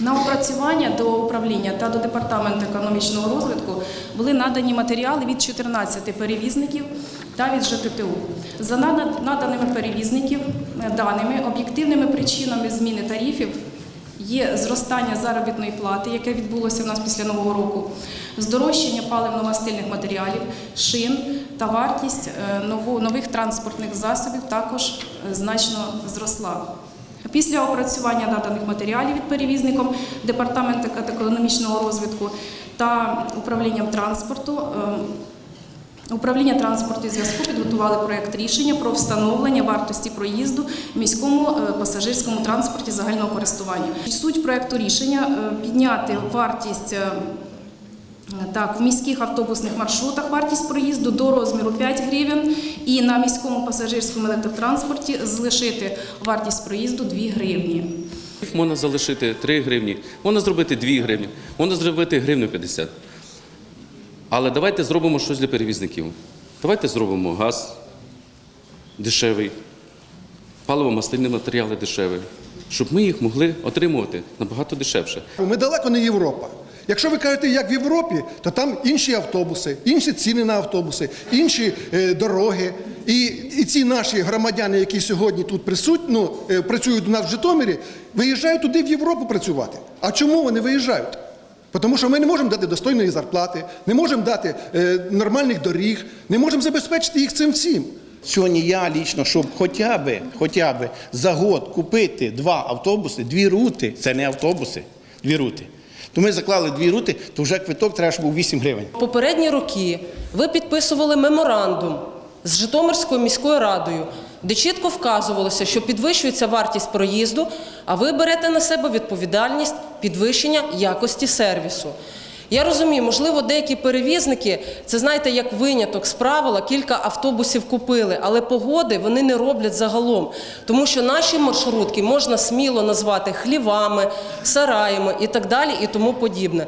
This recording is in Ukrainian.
На опрацювання до управління та до департаменту економічного розвитку були надані матеріали від 14 перевізників та від ЖТТУ. За наданими перевізників е, даними, об'єктивними причинами зміни тарифів є зростання заробітної плати, яке відбулося в нас після нового року, здорожчання паливно-мастильних матеріалів, шин та вартість е, нових транспортних засобів також е, значно зросла. Після опрацювання наданих матеріалів від перевізником Департаменту економічного розвитку та управлінням транспорту. е, Управління транспорту і зв'язку підготували проєкт рішення про встановлення вартості проїзду в міському е, пасажирському транспорті загального користування. Суть проєкту рішення е, підняти вартість. Так, в міських автобусних маршрутах вартість проїзду до розміру 5 гривень і на міському пасажирському електротранспорті залишити вартість проїзду 2 гривні. Можна залишити 3 гривні, можна зробити 2 гривні, можна зробити гривню 50. Але давайте зробимо щось для перевізників. Давайте зробимо газ дешевий, паливо-мастильні матеріали дешеві, щоб ми їх могли отримувати набагато дешевше. Ми далеко не Європа. Якщо ви кажете, як в Європі, то там інші автобуси, інші ціни на автобуси, інші е, дороги. І, і ці наші громадяни, які сьогодні тут присутні, ну, е, працюють у нас в Житомирі, виїжджають туди в Європу працювати. А чому вони виїжджають? Тому що ми не можемо дати достойної зарплати, не можемо дати е, нормальних доріг, не можемо забезпечити їх цим всім. Сьогодні я лічно, щоб хоча б, хоча б за год купити два автобуси, дві рути, це не автобуси, дві рути. То ми заклали дві рути, то вже квиток треба, щоб був 8 гривень. Попередні роки ви підписували меморандум з Житомирською міською радою, де чітко вказувалося, що підвищується вартість проїзду, а ви берете на себе відповідальність підвищення якості сервісу. Я розумію, можливо, деякі перевізники, це знаєте, як виняток з правила, кілька автобусів купили, але погоди вони не роблять загалом, тому що наші маршрутки можна сміло назвати хлівами, сараями і так далі, і тому подібне.